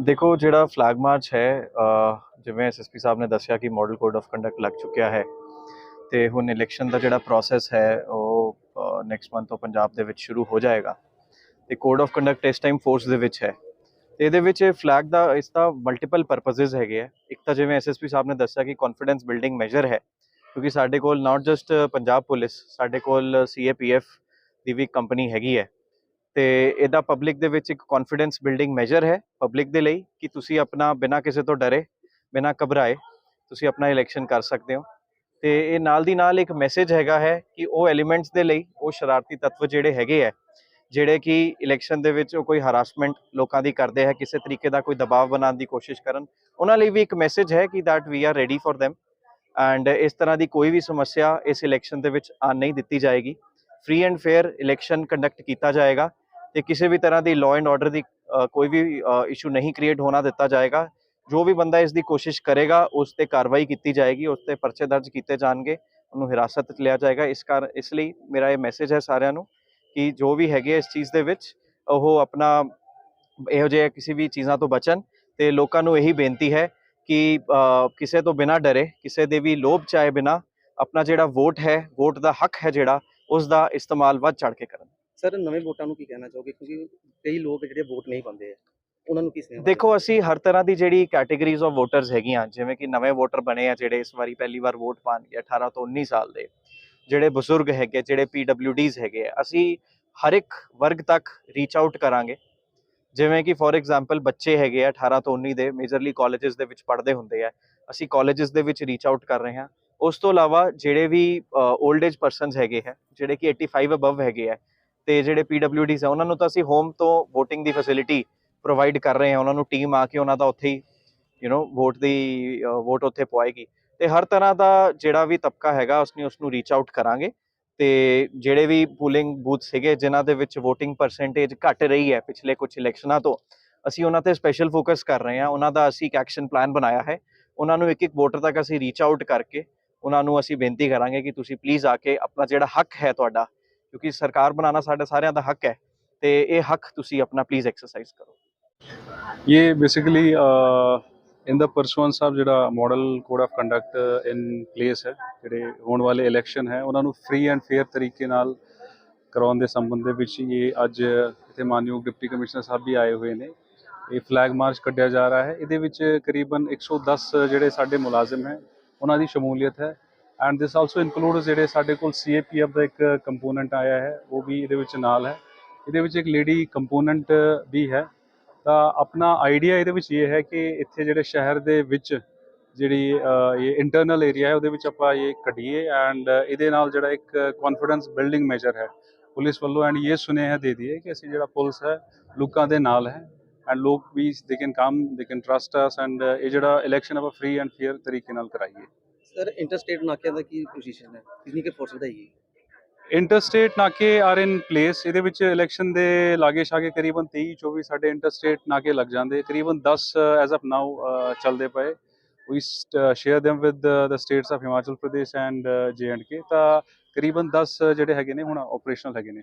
ਦੇਖੋ ਜਿਹੜਾ flag March ਹੈ ਅ, ਜਿਵੇਂ ਐਸਐਸਪੀ ਸਾਹਿਬ ਨੇ ਦੱਸਿਆ ਕਿ ਮਾਡਲ ਕੋਡ ਆਫ ਕੰਡਕਟ ਲੱਗ ਚੁੱਕਿਆ ਹੈ ਤੇ ਹੁਣ ਇਲੈਕਸ਼ਨ ਦਾ ਜਿਹੜਾ ਪ੍ਰੋਸੈਸ ਹੈ ਉਹ ਨੈਕਸਟ ਮੰਥ ਤੋਂ ਪੰਜਾਬ ਦੇ ਵਿੱਚ ਸ਼ੁਰੂ ਹੋ ਜਾਏਗਾ। ਤੇ ਕੋਡ ਆਫ ਕੰਡਕਟ ਇਸ ਟਾਈਮ ਫੋਰਸ ਦੇ ਵਿੱਚ ਹੈ। ਤੇ ਇਹਦੇ ਵਿੱਚ ਫਲੈਗ ਦਾ ਇਸ ਦਾ ਮਲਟੀਪਲ ਪਰਪਸਸ ਹੈਗੇ ਆ। ਇੱਕ ਤਾਂ ਜਿਵੇਂ ਐਸਐਸਪੀ ਸਾਹਿਬ ਨੇ ਦੱਸਿਆ ਕਿ ਕੌਨਫੀਡੈਂਸ ਬਿਲਡਿੰਗ ਮੈਜਰ ਹੈ ਕਿਉਂਕਿ ਸਾਡੇ ਕੋਲ ਨਾਟ ਜਸਟ ਪੰਜਾਬ ਪੁਲਿਸ ਸਾਡੇ ਕੋਲ ਸੀਏਪੀਐਫ ਦੀ ਵੀ ਕੰਪਨੀ ਹੈਗੀ ਹੈ। ਤੇ ਇਹਦਾ ਪਬਲਿਕ ਦੇ ਵਿੱਚ ਇੱਕ ਕੌਨਫੀਡੈਂਸ ਬਿਲਡਿੰਗ ਮੈਜਰ ਹੈ ਪਬਲਿਕ ਦੇ ਲਈ ਕਿ ਤੁਸੀਂ ਆਪਣਾ ਬਿਨਾਂ ਕਿਸੇ ਤੋਂ ਡਰੇ, ਬਿਨਾਂ ਘਬਰਾਏ, ਤੁਸੀਂ ਆਪਣਾ ਇਲੈਕਸ਼ਨ ਕਰ ਸਕਦੇ ਹੋ। ਤੇ ਇਹ ਨਾਲ ਦੀ ਨਾਲ ਇੱਕ ਮੈਸੇਜ ਹੈਗਾ ਹੈ ਕਿ ਉਹ ਐਲੀਮੈਂਟਸ ਦੇ ਲਈ, ਉਹ ਸ਼ਰਾਰਤੀ ਤੱਤਵ ਜਿਹੜੇ ਹੈਗੇ ਆ ਜਿਹੜੇ ਕਿ ਇਲੈਕਸ਼ਨ ਦੇ ਵਿੱਚ ਉਹ ਕੋਈ ਹਰਾਸਮੈਂਟ ਲੋਕਾਂ ਦੀ ਕਰਦੇ ਹੈ, ਕਿਸੇ ਤਰੀਕੇ ਦਾ ਕੋਈ ਦਬਾਅ ਬਣਾਉਣ ਦੀ ਕੋਸ਼ਿਸ਼ ਕਰਨ, ਉਹਨਾਂ ਲਈ ਵੀ ਇੱਕ ਮੈਸੇਜ ਹੈ ਕਿ that we are ready for them and ਇਸ ਤਰ੍ਹਾਂ ਦੀ ਕੋਈ ਵੀ ਸਮੱਸਿਆ ਇਸ ਇਲੈਕਸ਼ਨ ਦੇ ਵਿੱਚ ਆਉਣ ਨਹੀਂ ਦਿੱਤੀ ਜਾਏਗੀ। Free and fair election conduct ਕੀਤਾ ਜਾਏਗਾ ਤੇ ਕਿਸੇ ਵੀ ਤਰ੍ਹਾਂ ਦੀ ਲਾਅ ਐਂਡ ਆਰਡਰ ਦੀ ਕੋਈ ਵੀ ਇਸ਼ੂ ਨਹੀਂ ਕ੍ਰੀਏਟ ਹੋਣਾ ਦਿੱਤਾ ਜਾਏਗਾ। ਜੋ ਵੀ ਬੰਦਾ ਇਸ ਦੀ ਕੋਸ਼ਿਸ਼ ਕਰੇਗਾ, ਉਸ ਤੇ ਕਾਰਵਾਈ ਕੀਤੀ ਜਾਏਗੀ, ਉਸ ਤੇ ਪਰਚੇ ਦਰਜ ਕੀਤੇ ਜਾਣਗੇ, ਉਹਨੂੰ ਹਿਰਾਸਤ 'ਚ ਲਿਆ ਜਾਏਗਾ। ਇਸ ਕਰ ਇਸ ਲਈ ਮੇਰਾ ਇਹ ਮੈਸੇਜ ਹੈ ਸਾਰਿਆਂ ਨੂੰ ਕਿ ਜੋ ਵੀ ਹੈਗੇ ਇਸ ਚੀਜ਼ ਦੇ ਵਿੱਚ, ਉਹ ਆਪਣਾ ਇਹੋ ਜਿਹੇ ਕਿਸੇ ਵੀ ਚੀਜ਼ਾਂ ਤੋਂ ਬਚਣ ਤੇ ਲੋਕਾਂ ਨੂੰ ਇਹੀ ਬੇਨਤੀ ਹੈ ਕਿ ਕਿਸੇ ਤੋਂ ਬਿਨਾਂ ਡਰੇ, ਕਿਸੇ ਦੇ ਵੀ ਲੋਭ ਚਾਹੇ ਬਿਨਾਂ, ਆਪਣਾ ਜਿਹੜਾ ਵੋਟ ਹੈ, ਵੋਟ ਦਾ ਹੱਕ ਹੈ ਜਿਹੜਾ ਉਸ ਦਾ ਇਸਤੇਮਾਲ ਵੱਧ ਚੜ ਕੇ ਕਰਨ। ਸਰ ਨਵੇਂ ਵੋਟਾਂ ਨੂੰ ਕੀ ਕਹਿਣਾ ਚਾਹੋਗੇ? ਕਿਉਂਕਿ ਕਈ ਲੋਕ ਜਿਹੜੇ ਵੋਟ ਨਹੀਂ ਪਾਉਂਦੇ ਆ ਉਹਨਾਂ ਨੂੰ ਕੀ ਸੁਨੇਹਾ ਦੇਖੋ ਅਸੀਂ ਹਰ ਤਰ੍ਹਾਂ ਦੀ ਜਿਹੜੀ ਕੈਟਾਗਰੀਜ਼ ਆਫ ਵੋਟਰਸ ਹੈਗੀਆਂ ਜਿਵੇਂ ਕਿ ਨਵੇਂ ਵੋਟਰ ਬਣੇ ਆ ਜਿਹੜੇ ਇਸ ਵਾਰੀ ਪਹਿਲੀ ਵਾਰ ਵੋਟ ਪਾਣਗੇ 18 ਤੋਂ 19 ਸਾਲ ਦੇ ਜਿਹੜੇ ਬਜ਼ੁਰਗ ਹੈਗੇ ਜਿਹੜੇ ਪੀਡਬਲਯੂਡੀਜ਼ ਹੈਗੇ ਅਸੀਂ ਹਰ ਇੱਕ ਵਰਗ ਤੱਕ ਰੀਚ ਆਊਟ ਕਰਾਂਗੇ। ਜਿਵੇਂ ਕਿ ਫੋਰ ਐਗਜ਼ਾਮਪਲ ਬੱਚੇ ਹੈਗੇ ਆ 18 ਤੋਂ 19 ਦੇ ਮੇਜਰਲੀ ਕਾਲਜਸ ਦੇ ਵਿੱਚ ਪੜ੍ਹਦੇ ਹੁੰਦੇ ਆ ਅਸੀਂ ਕਾਲਜਸ ਦੇ ਵਿੱਚ ਰੀਚ ਆਊਟ ਕਰ ਰਹੇ ਹਾਂ। ਉਸ ਤੋਂ ਇਲਾਵਾ ਜਿਹੜੇ ਵੀ ਓਲਡ ਏਜ ਪਰਸਨਸ ਹੈਗੇ ਹੈ, ਜਿਹੜੇ ਕਿ 85 ਅਬਵ ਹੈਗੇ ਹੈ, ਤੇ ਜਿਹੜੇ ਪੀਡਬਲਯੂਡੀਸ ਹੈ, ਉਹਨਾਂ ਨੂੰ ਤਾਂ ਅਸੀਂ ਹੋਮ ਤੋਂ VOTING ਦੀ ਫੈਸਿਲਿਟੀ ਪ੍ਰੋਵਾਈਡ ਕਰ ਰਹੇ ਹਾਂ, ਉਹਨਾਂ ਨੂੰ ਟੀਮ ਆ ਕੇ ਉਹਨਾਂ ਦਾ ਉੱਥੇ ਹੀ ਯੂ نو ਵੋਟ ਦੀ ਵੋਟ ਉੱਥੇ ਪਵਾਏਗੀ। ਤੇ ਹਰ ਤਰ੍ਹਾਂ ਦਾ ਜਿਹੜਾ ਵੀ ਤਬਕਾ ਹੈਗਾ ਉਸ ਨੂੰ ਉਸ ਨੂੰ ਰੀਚ ਆਊਟ ਕਰਾਂਗੇ। ਤੇ ਜਿਹੜੇ ਵੀ ਪੂਲਿੰਗ ਬੂਥ ਸੀਗੇ, ਜਿਨ੍ਹਾਂ ਦੇ ਵਿੱਚ VOTING ਪਰਸੈਂਟੇਜ ਘਟ ਰਹੀ ਹੈ ਪਿਛਲੇ ਕੁਝ ਇਲੈਕਸ਼ਨਾਂ ਤੋਂ, ਅਸੀਂ ਉਹਨਾਂ ਤੇ ਸਪੈਸ਼ਲ ਫੋਕਸ ਕਰ ਰਹੇ ਹਾਂ। ਉਹਨਾਂ ਦਾ ਅਸੀਂ ਇੱਕ ਐਕਸ਼ਨ ਪਲਾਨ ਬਣਾਇਆ ਹੈ। ਉਹਨਾਂ ਨੂੰ ਇੱਕ ਇੱਕ ਵੋਟਰ ਤੱਕ ਅਸੀਂ ਰੀਚ ਆਊਟ ਕਰਕੇ ਉਹਨਾਂ ਨੂੰ ਅਸੀਂ ਬੇਨਤੀ ਕਰਾਂਗੇ ਕਿ ਤੁਸੀਂ ਪਲੀਜ਼ ਆ ਕੇ ਆਪਣਾ ਜਿਹੜਾ ਹੱਕ ਹੈ ਤੁਹਾਡਾ, ਕਿਉਂਕਿ ਸਰਕਾਰ ਬਣਾਉਣਾ ਸਾਡੇ ਸਾਰਿਆਂ ਦਾ ਹੱਕ ਹੈ, ਤੇ ਇਹ ਹੱਕ ਤੁਸੀਂ ਆਪਣਾ ਪਲੀਜ਼ ਐਕਸਰਸਾਈਜ਼ ਕਰੋ। ਇਹ basically in the pursuance of ਜਿਹੜਾ model code of conduct in place ਹੈ, ਜਿਹੜੇ ਹੋਣ ਵਾਲੇ ਇਲੈਕਸ਼ਨ ਹੈ, ਉਹਨਾਂ ਨੂੰ ਫ੍ਰੀ ਐਂਡ ਫੇਅਰ ਤਰੀਕੇ ਨਾਲ ਕਰਾਉਣ ਦੇ ਸੰਬੰਧ ਦੇ ਵਿੱਚ ਇਹ ਅੱਜ ਇੱਥੇ ਮਾਨਯੋਗ ਡਿਪਟੀ ਕਮਿਸ਼ਨਰ ਸਾਹਿਬ ਵੀ ਆਏ ਹੋਏ ਨੇ। ਇਹ ਫਲੈਗ ਮਾਰਚ ਕੱਢਿਆ ਜਾ ਰਿਹਾ ਹੈ। ਇਹਦੇ ਵਿੱਚ ਕਰੀਬਨ 110 ਜਿਹੜੇ ਸਾਡੇ ਮੁਲਾਜ਼ਮ ਹੈ ਉਹਨਾਂ ਦੀ ਸ਼ਮੂਲੀਅਤ ਹੈ। ਐਂਡ ਦਿਸ ਆਲਸੋ ਇਨਕਲੂਡਸ ਜਿਹੜੇ ਸਾਡੇ ਕੋਲ ਸੀਏਪੀਐਫ ਦਾ ਇੱਕ ਕੰਪੋਨੈਂਟ ਆਇਆ ਹੈ, ਉਹ ਵੀ ਇਹਦੇ ਵਿੱਚ ਨਾਲ ਹੈ। ਇਹਦੇ ਵਿੱਚ ਇੱਕ ਲੇਡੀ ਕੰਪੋਨੈਂਟ ਵੀ ਹੈ। ਤਾਂ ਆਪਣਾ ਆਈਡੀਆ ਇਹਦੇ ਵਿੱਚ ਇਹ ਹੈ ਕਿ ਇੱਥੇ ਜਿਹੜੇ ਸ਼ਹਿਰ ਦੇ ਵਿੱਚ ਜਿਹੜੀ ਇਹ ਇੰਟਰਨਲ ਏਰੀਆ ਹੈ, ਉਹਦੇ ਵਿੱਚ ਆਪਾਂ ਇਹ ਕੱਢੀਏ ਐਂਡ ਇਹਦੇ ਨਾਲ ਜਿਹੜਾ ਇੱਕ ਕੌਨਫੀਡੈਂਸ ਬਿਲਡਿੰਗ ਮੈਜਰ ਹੈ। ਪੁਲਿਸ ਵੱਲੋਂ ਐਂਡ ਇਹ ਸੁਨੇਹਾ ਦੇ ਦਈਏ ਕਿ ਅਸੀਂ ਜਿਹੜਾ ਪੁਲਿਸ ਹੈ, ਲੋਕਾਂ ਦੇ ਨਾਲ ਹੈ। ਐਂਡ ਲੋਕ ਵੀ they can come they can trust us and ਇਹ ਜਿਹੜਾ ਇਲੈਕਸ਼ਨ ਆਪਾਂ ਫ੍ਰੀ ਐਂਡ ਫੇਅਰ ਤਰੀਕੇ ਨਾਲ ਕਰਾਈਏ ਸਰ ਇੰਟਰਸਟੇਟ ਨਾਕਿਆਂ ਦਾ ਕੀ ਪੋਜੀਸ਼ਨ ਹੈ ਕਿੰਨੀ ਕਿ ਫੋਰਸ ਵਧਾਈਏ ਇੰਟਰਸਟੇਟ ਨਾਕੇ ਆਰ ਇਨ ਪਲੇਸ ਇਹਦੇ ਵਿੱਚ ਇਲੈਕਸ਼ਨ ਦੇ ਲਾਗੇ ਛਾਗੇ ਕਰੀਬਨ 23 24 ਸਾਡੇ ਇੰਟਰਸਟੇਟ ਨਾਕੇ ਲੱਗ ਜਾਂਦੇ ਕਰੀਬਨ 10 ਐਜ਼ ਆਫ ਨਾਓ ਚੱਲਦੇ ਪਏ we share them with the states of Himachal Pradesh and ਕੇ ਤਾਂ ਕਰੀਬਨ 10 ਜਿਹੜੇ ਹੈਗੇ ਨੇ ਹੁਣ ਆਪਰੇਸ਼ਨਲ ਹੈਗੇ ਨੇ